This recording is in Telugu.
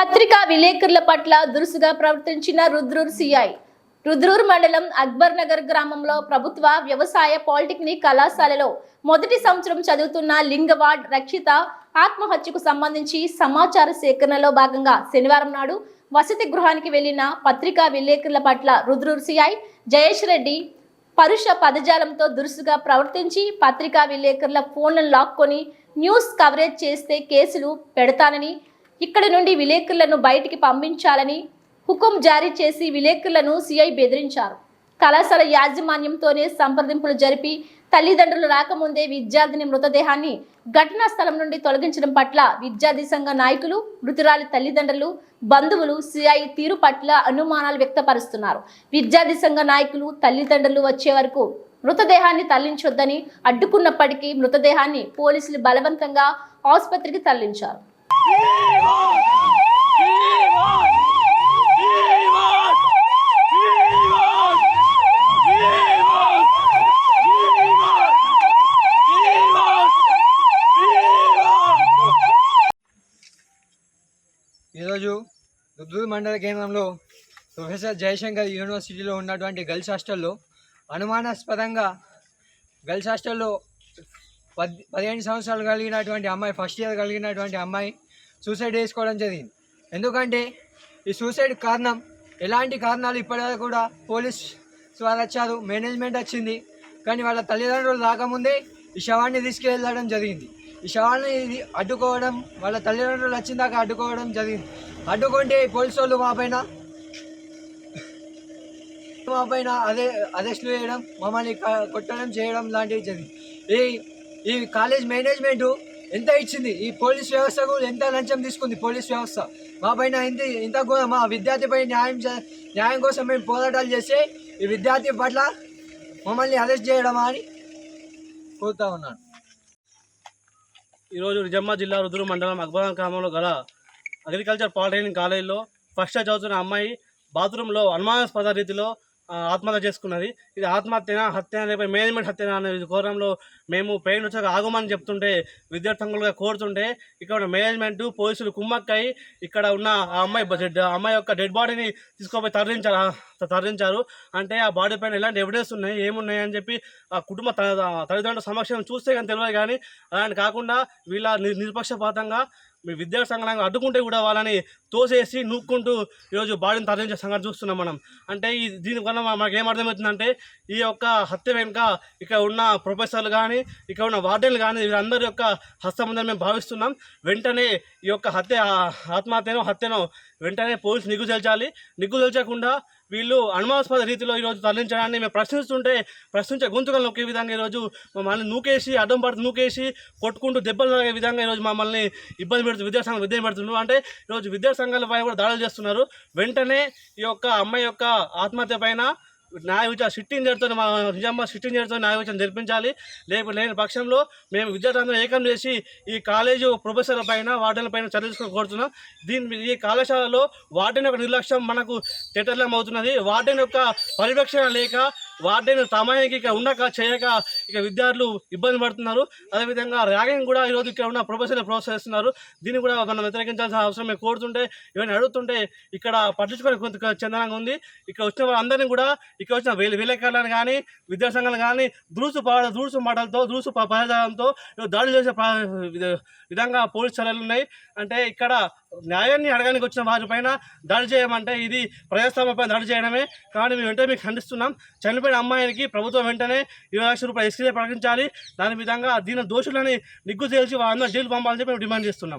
పత్రికా విలేకరుల పట్ల దురుసుగా ప్రవర్తించిన రుద్రూర్ సిఐ రుద్రూర్ మండలం అక్బర్ నగర్ గ్రామంలో ప్రభుత్వ వ్యవసాయ పాలిటెక్నిక్ కళాశాలలో మొదటి సంవత్సరం చదువుతున్న లింగవాడ్ రక్షిత ఆత్మహత్యకు సంబంధించి సమాచార సేకరణలో భాగంగా శనివారం నాడు వసతి గృహానికి వెళ్ళిన పత్రికా విలేకరుల పట్ల రుద్రూర్ సిఐ జయేష్ రెడ్డి పరుష పదజాలంతో దురుసుగా ప్రవర్తించి పత్రికా విలేకరుల ఫోన్లను లాక్కొని న్యూస్ కవరేజ్ చేస్తే కేసులు పెడతానని ఇక్కడ నుండి విలేకరులను బయటికి పంపించాలని హుకుం జారీ చేసి విలేకరులను సిఐ బెదిరించారు. కళాశాల యాజమాన్యంతోనే సంప్రదింపులు జరిపి తల్లిదండ్రులు రాకముందే విద్యార్థిని మృతదేహాన్ని ఘటనా స్థలం నుండి తొలగించడం పట్ల విద్యార్థి సంఘ నాయకులు మృతురాలి తల్లిదండ్రులు బంధువులు సిఐ తీరు పట్ల అనుమానాలు వ్యక్తపరుస్తున్నారు. విద్యార్థి సంఘ నాయకులు తల్లిదండ్రులు వచ్చే వరకు మృతదేహాన్ని తరలించొద్దని అడ్డుకున్నప్పటికీ మృతదేహాన్ని పోలీసులు బలవంతంగా ఆసుపత్రికి తరలించారు. ఈరోజు దుద్దూరు మండల కేంద్రంలో ప్రొఫెసర్ జయశంకర్ యూనివర్సిటీలో ఉన్నటువంటి గర్ల్స్ హాస్టల్లో అనుమానాస్పదంగా గర్ల్స్ హాస్టల్లో పద్ పదిహేను సంవత్సరాలు కలిగినటువంటి అమ్మాయి ఫస్ట్ ఇయర్ కలిగినటువంటి అమ్మాయి సూసైడ్ చేసుకోవడం జరిగింది. ఎందుకంటే ఈ సూసైడ్ కారణం ఎలాంటి కారణాలు ఇప్పటివరకు కూడా పోలీస్ వారు వచ్చారు మేనేజ్మెంట్ వచ్చింది. కానీ వాళ్ళ తల్లిదండ్రులు రాకముందే ఈ శవాన్ని తీసుకెళ్ళడం జరిగింది. ఈ శవాన్ని ఇది అడ్డుకోవడం వాళ్ళ తల్లిదండ్రులు వచ్చిన దాకా అడ్డుకోవడం జరిగింది. అడ్డుకుంటే పోలీసు వాళ్ళు మా పైన మా పైన అదే అరెస్టులు చేయడం మమ్మల్ని కొట్టడం చేయడం లాంటివి జరిగింది. ఈ ఈ కాలేజ్ మేనేజ్మెంటు ఎంత ఇచ్చింది? ఈ పోలీస్ వ్యవస్థకు ఎంత లంచం తీసుకుంది పోలీస్ వ్యవస్థ? మా పైన ఇంత ఇంత మా విద్యార్థిపై న్యాయం చే- న్యాయం కోసం మేము పోరాటాలు చేస్తే ఈ విద్యార్థి పట్ల మమ్మల్ని అరెస్ట్ చేయడమా అని కోరుతా ఉన్నాను. ఈరోజు నిజామాబాద్ జిల్లా రుద్రు మండలం అక్బరాన్ గ్రామంలో గల అగ్రికల్చర్ పాలిటెక్నిక్ కాలేజీలో ఫస్ట్ ఇయర్ చదువుతున్న అమ్మాయి బాత్రూంలో అనుమానాస్పద రీతిలో ఆత్మహత్య చేసుకున్నది. ఇది ఆత్మహత్యనా హత్య లేకపోతే మేనేజ్మెంట్ హత్యనా అనే ఘోరంలో మేము పెయిన్ వచ్చాక ఆగమని చెప్తుంటే విద్యార్థులుగా కోరుతుంటే ఇక్కడ మేనేజ్మెంట్ పోలీసులు కుమ్మక్కై ఇక్కడ ఉన్న ఆ అమ్మాయి డెడ్- ఆ అమ్మాయి యొక్క డెడ్ బాడీని తీసుకుపోయి తరలించారు తరలించారు. అంటే ఆ బాడీ పైన ఎలాంటి ఎవిడెన్స్ ఉన్నాయి ఏమున్నాయి అని చెప్పి ఆ కుటుంబ తల్లిదండ్రుల సమక్షం చూస్తే కానీ తెలియదు కానీ అలాంటి కాకుండా వీళ్ళ నిర్పక్షపాతంగా మీ విద్యా సంఘాలను అడ్డుకుంటే కూడా వాళ్ళని తోసేసి నూక్కుంటూ ఈరోజు బాడీని తరలించే సంఘటన చూస్తున్నాం మనం. అంటే ఈ దీనివల్ల మనకు ఏమర్థమవుతుందంటే ఈ యొక్క హత్య వెనుక ఇక్కడ ఉన్న ప్రొఫెసర్లు కానీ ఇక్కడ ఉన్న వార్డెన్లు కానీ వీరందరి యొక్క హస్తముందని మేము భావిస్తున్నాం. వెంటనే ఈ యొక్క హత్య ఆత్మహత్యను హత్యను వెంటనే పోలీసు నిగ్గు తెల్చాలి నిగ్గు తెల్చకుండా వీళ్ళు అనుమానాస్పద రీతిలో ఈరోజు తరలించడాన్ని మేము ప్రశ్నిస్తుంటే ప్రశ్నించే గొంతుకలు నొక్కే విధంగా ఈరోజు మమ్మల్ని నూకేసి అడ్డం పడుతూ నూకేసి కొట్టుకుంటూ దెబ్బలు తాగే విధంగా ఈరోజు మమ్మల్ని ఇబ్బంది పెడుతూ విద్యాసంఘం విద్య పెడుతున్నారు అంటే ఈరోజు విద్యాసంఘాలపై కూడా దాడులు చేస్తున్నారు. వెంటనే ఈ యొక్క అమ్మాయి యొక్క ఆత్మహత్య పైన న్యాయ విచారణ సిట్టింగ్ జరుగుతుంది మా నిజామాబాద్ సిట్టింగ్ జరుగుతుంది న్యాయ విచారణ జరిపించాలి. లేకపోతే లేని పక్షంలో మేము విద్యార్థులను ఏకం చేసి ఈ కాలేజు ప్రొఫెసర్ల పైన వార్డెన్ల పైన చర్య కోరుతున్నాం. దీని ఈ కళాశాలలో వార్డెన్ యొక్క నిర్లక్ష్యం మనకు తెటర్లం అవుతున్నది. వార్డెన్ యొక్క పరిరక్షణ లేక వార్డెన్ సమయానికి ఇక ఉండక చేయక ఇక విద్యార్థులు ఇబ్బంది పడుతున్నారు. అదేవిధంగా ర్యాగింగ్ కూడా ఈరోజు ఇక్కడ ఉన్న ప్రొఫెసర్లు ప్రోత్సహిస్తున్నారు. దీన్ని కూడా మనం వ్యతిరేకించాల్సిన అవసరం మేము కోరుతుంటే ఇవన్నీ అడుగుతుంటే ఇక్కడ పట్టించుకొని కొంత చందనంగా ఉంది. ఇక్కడ వచ్చిన వాళ్ళందరినీ కూడా ఇక్కడ వచ్చిన విలే విలేకరులను కానీ విద్యాసంఘాలను కానీ దురుసు పాడ దురుసు మాటలతో దురుసు ప- దాడులు చేసే విధంగా పోలీస్ చర్యలు ఉన్నాయి. అంటే ఇక్కడ న్యాయాన్ని అడగడానికి వచ్చిన వారిపైన దాడి చేయమంటే ఇది ప్రజాస్వామ్యపై దాడి చేయడమే. కానీ మేము వెంటనే మీకు ఖండిస్తున్నాం. చనిపోయిన అమ్మాయికి ప్రభుత్వం వెంటనే ఇరవై లక్షల రూపాయలు ఎస్కీ ప్రకటించాలి. దాని విధంగా దీని దోషులని నిగ్గు తేల్చి వారందరూ జైలు పంపాలని చెప్పి మేము డిమాండ్ చేస్తున్నాం.